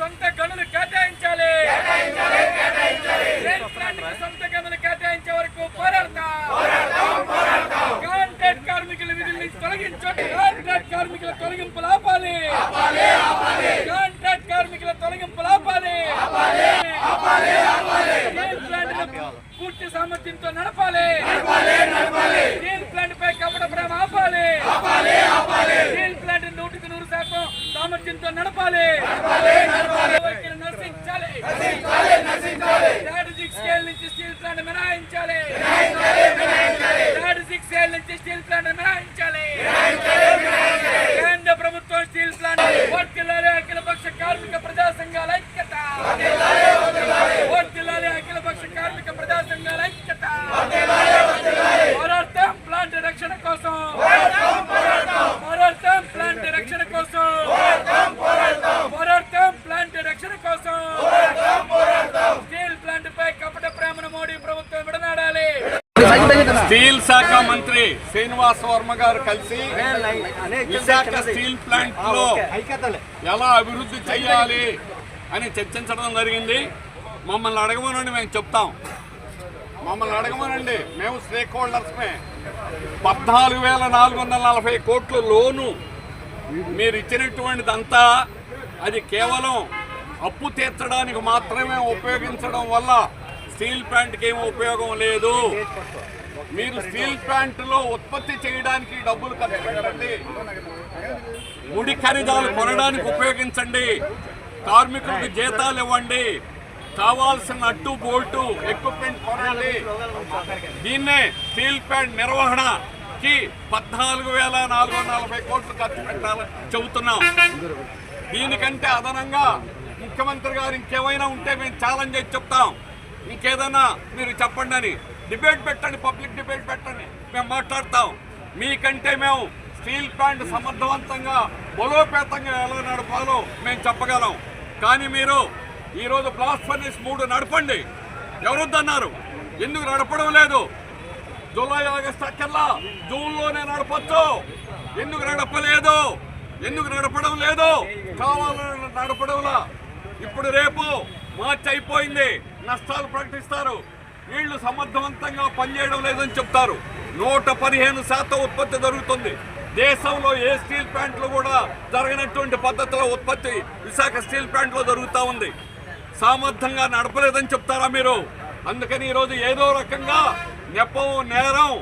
సొంత గనులు కేటాయించాలి ప్లాంట్ సొంత గనులు కేటాయించే వరకు పోరాడతాం కార్మికుల విధుల నుంచి తొలగించండి కార్మికుల ఆపాలి కాంట్రాక్ట్ కార్మికుల తొలగింపులు ఆపాలి స్టీల్ ప్లాంట్ను పూర్తి సామర్థ్యంతో నడపాలి స్టీల్ ప్లాంట్ పై కపట ప్రేమ ఆపాలి స్టీల్ ప్లాంట్ నూటికి నూరు శాతం సామర్థ్యంతో నడపాలి. నశించాలి స్ట్రాటజిక్ స్కేల్ నుంచి స్టీల్ ప్లాంట్ మినహాయించాలి స్ట్రాటజిక్ స్కేల్ నుంచి స్టీల్ ప్లాంట్ మినహాయించాలి కేంద్ర ప్రభుత్వం స్టీల్ ప్లాంట్ వర్తిల్లాలి అఖిల పక్ష కార్మిక ప్రజా సంఘాల ఐక్యత వర్తిల్లాలి అఖిల పక్ష కార్మిక ప్రజా సంఘాల ఐక్యత పోరాడతాం ప్లాంట్ రక్షణ కోసం పోరాడతాం ప్లాంట్ రక్షణ కోసం పోరాడతాం ప్లాంట్ రక్షణ కోసం స్టీల్ ప్లాంట్ పై కపట ప్రేమను మోడీ ప్రభుత్వం విడనాడాలి స్టీల్ శాఖ మంత్రి శ్రీనివాస్ వర్మ గారు కలిసి విశాఖ స్టీల్ ప్లాంట్లో ఎలా అభివృద్ధి చేయాలి అని చర్చించడం జరిగింది. మమ్మల్ని అడగమనండి మేము చెప్తాం. మమ్మల్ని అడగమనండి మేము స్టేక్ హోల్డర్స్మే పద్నాలుగు వేల నాలుగు వందల నలభై కోట్ల లోను మీరు ఇచ్చినటువంటిదంతా అది కేవలం అప్పు తీర్చడానికి మాత్రమే ఉపయోగించడం వల్ల స్టీల్ ప్లాంట్కి ఏమి ఉపయోగం లేదు. మీరు స్టీల్ ప్లాంట్లో ఉత్పత్తి చేయడానికి డబ్బులు ఖర్చు పెట్టండి. ముడి ఖరీదాలు కొనడానికి ఉపయోగించండి. కార్మికులకు జీతాలు ఇవ్వండి. కావాల్సిన అట్టు బోల్టు ఎక్విప్మెంట్ కొనండి. దీన్నే స్టీల్ ప్లాంట్ నిర్వహణకి పద్నాలుగు వేల నాలుగు వందల నలభై కోట్లు ఖర్చు పెట్టాలని చెబుతున్నాం. దీనికంటే అదనంగా ముఖ్యమంత్రి గారు ఇంకేమైనా ఉంటే మేము ఛాలెంజ్ చేసి చెప్తాం. ఇంకేదైనా మీరు చెప్పండి అని. డిబేట్ పెట్టండి పబ్లిక్ డిబేట్ పెట్టండి. మేము మాట్లాడతాం. మీకంటే మేము స్టీల్ ప్లాంట్ సమర్థవంతంగా బలోపేతంగా ఎలా నడపాలో మేము చెప్పగలం. కానీ మీరు ఈరోజు బ్లాస్ట్ ఫర్నిస్ మూడు నడపండి. ఎవరొద్దన్నారు? ఎందుకు నడపడం లేదు? జూలై ఆగస్ట్ అక్కర్లా? జూన్లోనే నడపచ్చు. ఎందుకు నడపలేదు? ఎందుకు నడపడం లేదు? కావాలని నడపడంలా. ఇప్పుడు రేపు మార్చి అయిపోయింది. నష్టాలు ప్రకటిస్తారు. వీళ్ళు సమర్థవంతంగా పనిచేయడం లేదని చెప్తారు. నూట పదిహేను శాతం ఉత్పత్తి జరుగుతుంది. దేశంలో ఏ స్టీల్ ప్లాంట్లు కూడా జరగనటువంటి పద్ధతిలో ఉత్పత్తి విశాఖ స్టీల్ ప్లాంట్లో జరుగుతూ ఉంది. సామర్థ్యంగా నడపలేదని చెప్తారా మీరు? అందుకని ఈరోజు ఏదో రకంగా నెపం నేరం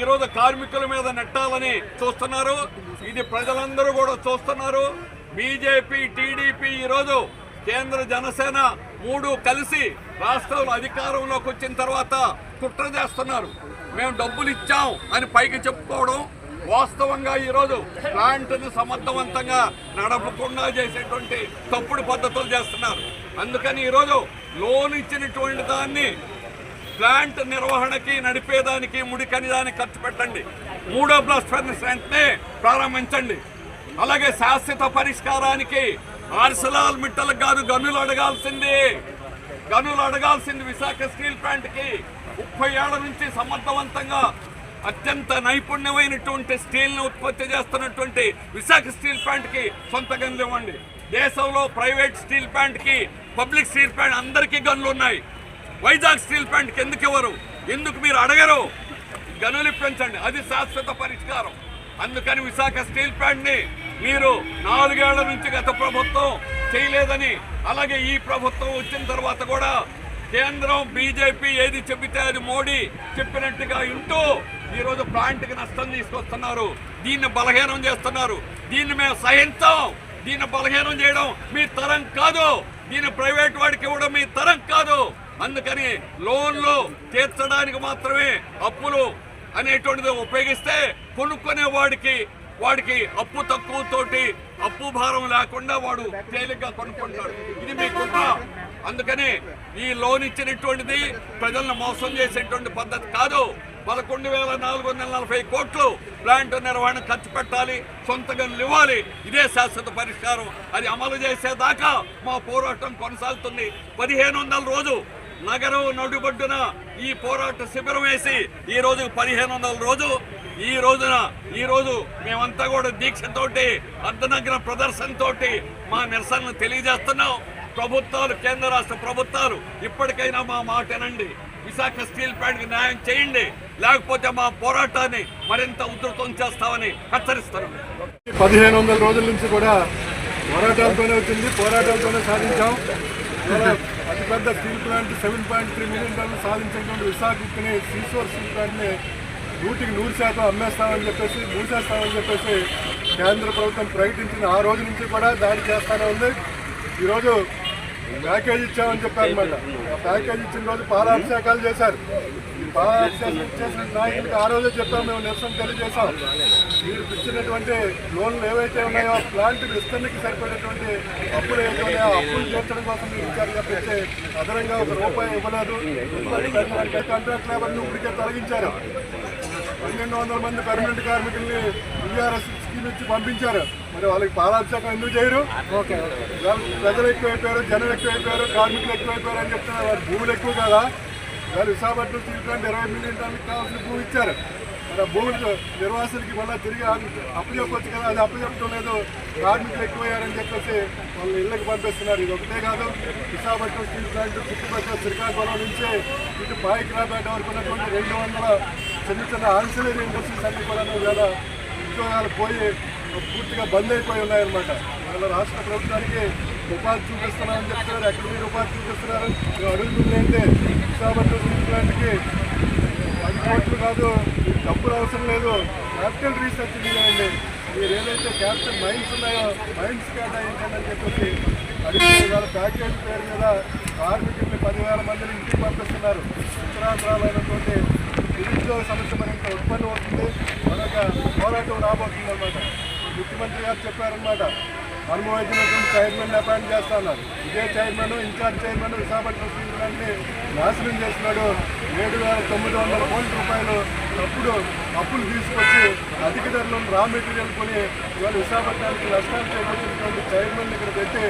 ఈరోజు కార్మికుల మీద నెట్టాలని చూస్తున్నారు. ఇది ప్రజలందరూ కూడా చూస్తున్నారు. బీజేపీ టీడీపీ ఈరోజు కేంద్ర జనసేన మూడు కలిసి రాష్ట్రంలో అధికారంలోకి వచ్చిన తర్వాత కుట్ర చేస్తున్నారు. మేము డబ్బులు ఇచ్చాం అని పైకి చెప్పుకోవడం వాస్తవంగా ఈరోజు ప్లాంట్ని సమర్థవంతంగా నడపకుండా చేసేటువంటి తప్పుడు పద్ధతులు చేస్తున్నారు. అందుకని ఈరోజు లోన్ ఇచ్చినటువంటి దాన్ని ప్లాంట్ నిర్వహణకి నడిపేదానికి ముడికని దాన్ని ఖర్చు పెట్టండి. మూడో బ్లాస్ట్ ఫర్నిస్ వెంటనే ప్రారంభించండి. అలాగే శాశ్వత పరిష్కారానికి ఆర్సలాల్ మిట్టలకు కాదు గనులు అడగాల్సింది. గనులు అడగాల్సింది విశాఖ స్టీల్ ప్లాంట్కి. ముప్పై ఏళ్ళ నుంచి సమర్థవంతంగా అత్యంత నైపుణ్యమైనటువంటి స్టీల్ని ఉత్పత్తి చేస్తున్నటువంటి విశాఖ స్టీల్ ప్లాంట్కి సొంత గనులు ఇవ్వండి. దేశంలో ప్రైవేట్ స్టీల్ ప్లాంట్కి పబ్లిక్ స్టీల్ ప్లాంట్ అందరికీ గనులు ఉన్నాయి. వైజాగ్ స్టీల్ ప్లాంట్కి ఎందుకు ఇవ్వరు? ఎందుకు మీరు అడగరు? గనులు పెంచండి అది శాశ్వత పరిష్కారం. అందుకని విశాఖ స్టీల్ ప్లాంట్ని మీరు నాలుగేళ్ళ నుంచి గత ప్రభుత్వం చేయలేదని అలాగే ఈ ప్రభుత్వం వచ్చిన తర్వాత కూడా కేంద్రం బీజేపీ ఏది చెబితే అది మోడీ చెప్పినట్టుగా వింటూ ఈరోజు ప్లాంట్కి నష్టం తీసుకొస్తున్నారు. దీన్ని బలహీనం చేస్తున్నారు. దీన్ని మేము సహించాం. దీన్ని బలహీనం చేయడం మీ తరం కాదు. దీన్ని ప్రైవేట్ వాడికి ఇవ్వడం మీ తరం కాదు. అందుకని లోన్లు తీర్చడానికి మాత్రమే అప్పులు అనేటువంటిది ఉపయోగిస్తే కొనుక్కునే వాడికి వాడికి అప్పు తక్కువ తోటి అప్పు భారం లేకుండా వాడు తేలిగ్గా కొనుక్కుంటాడు. ఇది మీ కుట్ర అందుకని ఈ లోన్ ఇచ్చినటువంటిది ప్రజలను మోసం చేసేటువంటి పద్ధతి కాదు. పదకొండు వేల నాలుగు వందల నలభై కోట్లు ప్లాంట్ నిర్వహణ ఖర్చు పెట్టాలి సొంతగా ఇవ్వాలి ఇదే శాశ్వత పరిష్కారం. అది అమలు చేసేదాకా మా పోరాటం కొనసాగుతుంది. పదిహేను వందల రోజు నగరం నడుబొడ్డున ఈ పోరాట శిబిరం వేసి ఈ రోజు పదిహేను వందల రోజు ఈ రోజున ఈ రోజు మేమంతా కూడా దీక్షతోటి అర్ధనగ్న ప్రదర్శనతోటి మా నిరసనలు తెలియజేస్తున్నాం. ప్రభుత్వాలు కేంద్ర రాష్ట్ర ప్రభుత్వాలు ఇప్పటికైనా మా మాట వినండి. విశాఖ స్టీల్ ప్లాంట్కి న్యాయం చేయండి. లేకపోతే మా పోరాటాన్ని మరింత ఉధృతం చేస్తామని హెచ్చరిస్తున్నాం. పదిహేను వందల రోజుల నుంచి కూడా పోరాటాలతోనే వచ్చింది. పోరాటాలతోనే సాధించాం. పెద్ద steel plant seven point three million టన్నులు సాధించినటువంటి విశాఖని సీసోర్ స్టీల్ ప్లాంట్ని నూటికి నూరు శాతం అమ్మేస్తామని చెప్పేసి మూసేస్తామని చెప్పేసి కేంద్ర ప్రభుత్వం ప్రకటించిన ఆ రోజు నుంచి కూడా దాడి చేస్తానే ఉంది. ఈరోజు ప్యాకేజ్ ఇచ్చామని చెప్పారనమాట ఆ ప్యాకేజ్ ఇచ్చిన రోజు పాలాభిషేకాలు చేశారు. పాలాభిషేకాలు పాలాభిషేకం చేసిన నాయకులకు ఆ రోజే చెప్పాము మేము నిరసన తెలియజేశాం. మీరు ఇచ్చినటువంటి లోన్లు ఏవైతే ఉన్నాయో ప్లాంట్ విస్తరణకి సరిపడేటువంటి అప్పులు ఏవైతే ఉన్నాయో అప్పులు తీర్చడం కోసం మీరు ఇచ్చారు అదనంగా ఒక రూపాయి ఇవ్వలేదు. కాంట్రాక్ట్ లేబర్ని ఇప్పటికే తొలగించారు. పన్నెండు వందల మంది పర్మనెంట్ కార్మికుల్ని టీఆర్ఎస్ స్కీమ్ ఇచ్చి పంపించారు. మరి వాళ్ళకి పాలాభిషేకం ఎందుకు చేయరు? ప్రజలు ఎక్కువైపోయారు జనం ఎక్కువైపోయారు కార్మికులు ఎక్కువైపోయారు అని చెప్తున్నారు. భూములు ఎక్కువ కదా. వాళ్ళు విశాఖపట్నం స్టీల్ ప్లాంట్ ఇరవై మిలియన్ టన్నులకు కావాల్సిన భూమి ఇచ్చారు. మరి ఆ భూములు నిర్వాసులకి మళ్ళీ తిరిగి అప్పు చెప్పొచ్చు కదా అది అప్పు చెప్పడం లేదు. కార్మికులు ఎక్కువయ్యారని చెప్పేసి వాళ్ళు ఇళ్ళకి పంపిస్తున్నారు. ఇది ఒకటే కాదు విశాఖపట్నం స్టీల్ ప్లాంట్ చుట్టుపక్కల శ్రీకాకుళం నుంచి ఇటు బాయిక్రాపేట వరకు ఉన్నటువంటి రెండు వందల చిన్న చిన్న ఆన్సిలరీ ఇండస్ట్రీస్ అన్ని కూడా ఇవాళ ఉద్యోగాలు పోయి పూర్తిగా బంద్ అయిపోయి ఉన్నాయన్నమాట. ఇవాళ రాష్ట్ర ప్రభుత్వానికి ఉపాధి చూపిస్తున్నారని చెప్తున్నారు. ఎక్కడ మీరు ఉపాధి చూపిస్తున్నారు అడుగుతుంది ఏంటంటే విశాఖపట్నం స్టీల్ ప్లాంట్కి పది కోట్లు కాదు డబ్బులు అవసరం లేదు. క్యాపిటల్ రీసెర్చ్ చేయండి మీరు ఏదైతే క్యాపిటల్ మైన్స్ ఉన్నాయో మైన్స్ కేటాయించండి అని చెప్పేసి అడిగితే ప్యాకేజ్ పేరు మీద కార్మికుల్ని పదివేల మందిని ఇంటికి పంపిస్తున్నారు. ఉత్తరాంధ్రాలైనటువంటి నిరుద్యోగ సమస్య మరింత ఉత్పన్నం అవుతుంది. మరొక పోరాటం రాబోతుంది అనమాట ముఖ్యమంత్రి గారు చెప్పారనమాట అనుభవించినటువంటి చైర్మన్ అపాయింట్ చేస్తున్నారు. ఇదే chairman incharge chairman Visakhapatnam steel నాశనం చేస్తున్నాడు. ఏడు వేల తొమ్మిది వందల కోట్ల రూపాయలు అప్పుడు అప్పులు తీసుకొచ్చి అధిక ధరలు రా మెటీరియల్ కొని ఇవాళ విశాఖపట్నానికి నష్టాలు చేకూర్చినటువంటి చైర్మన్ ఇక్కడ పెట్టి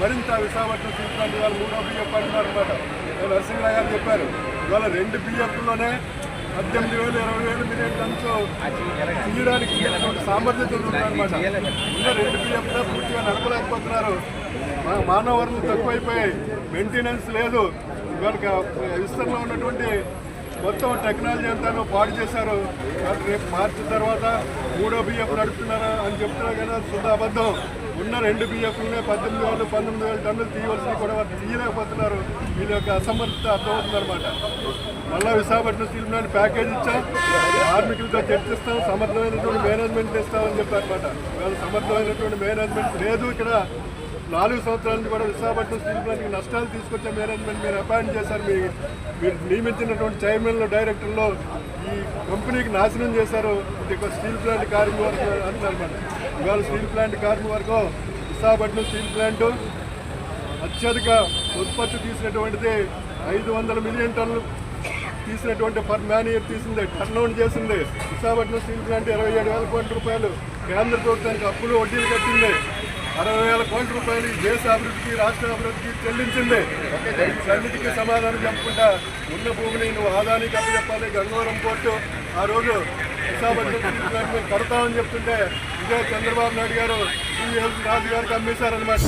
మరింత విశాఖపట్నం స్టీల్ ప్లాంట్ ఇవాళ మూడో బియ్యం పడినారు అనమాట నరసింహరావు గారు చెప్పారు. ఇవాళ రెండు బియ్యంలోనే పద్దెనిమిది వేలు ఇరవై వేలు మిలియన్ టన్స్ తీయడానికి సామర్థ్యత ఉందన్నమాట రెండు బియ్యంలో పూర్తిగా నడపలేకపోతున్నారు. మానవ వనరులు తక్కువైపోయాయి. మెయింటెనెన్స్ లేదు. ఇవాళ విస్తరణలో ఉన్నటువంటి మొత్తం టెక్నాలజీ అంతా పాడు చేశారు. రేపు మార్చి తర్వాత మూడో బియ్యపు నడుపుతున్నారా అని చెప్తున్నారు కదా శుద్ధ అబద్ధం. ఉన్న రెండు బిఎఫ్లనే పద్దెనిమిది వేలు పంతొమ్మిది వేలు టన్నులు తీయవలసి కూడా వారు తీయలేకపోతున్నారు. వీళ్ళ యొక్క అసమర్థత అర్థమవుతుందన్నమాట మళ్ళా విశాఖపట్నం స్టీల్ ప్లాంట్ ప్యాకేజ్ ఇచ్చాం. కార్మికులతో చర్చిస్తాం సమర్థమైనటువంటి మేనేజ్మెంట్ ఇస్తామని చెప్పారన్నమాట. వాళ్ళు సమర్థమైనటువంటి మేనేజ్మెంట్ లేదు ఇక్కడ. నాలుగు సంవత్సరాల నుంచి కూడా విశాఖపట్నం స్టీల్ ప్లాంట్కి నష్టాలు తీసుకొచ్చే మేనేజ్మెంట్ మీరు అపాయింట్ చేశారు. మీ మీరు నియమించినటువంటి చైర్మన్లు డైరెక్టర్లో ఈ కంపెనీకి నాశనం చేశారు. ఇది ఒక స్టీల్ ప్లాంట్ కార్మిక వర్గం అంటున్నారు మరి. ఇవాళ స్టీల్ ప్లాంట్ కార్మిక వర్గం విశాఖపట్నం స్టీల్ ప్లాంట్ అత్యధిక ఉత్పత్తి తీసినటువంటిది ఐదు వందల మిలియన్ టన్నులు తీసినటువంటి పర్ మ్యాన్ ఇయర్ తీసింది. టర్న్ అవుట్ చేసింది. విశాఖపట్నం స్టీల్ ప్లాంట్ ఇరవై ఏడు వేల కోట్ల రూపాయలు కేంద్ర ప్రభుత్వానికి అప్పులు వడ్డీలు కట్టింది. అరవై వేల కోట్ల రూపాయలు ఈ దేశ అభివృద్ధికి రాష్ట్ర అభివృద్ధికి చెల్లించింది. అన్నిటికీ సమాధానం చెప్పకుండా ఉన్న భూమిని నువ్వు ఆదానికి అప్పచెప్పాలి గంగవరం పోర్టు. ఆ రోజు విశాఖపట్నం కడతామని చెప్తుంటే ఇదే చంద్రబాబు నాయుడు గారు టీవీ రాజు గారికి అమ్మేశారనమాట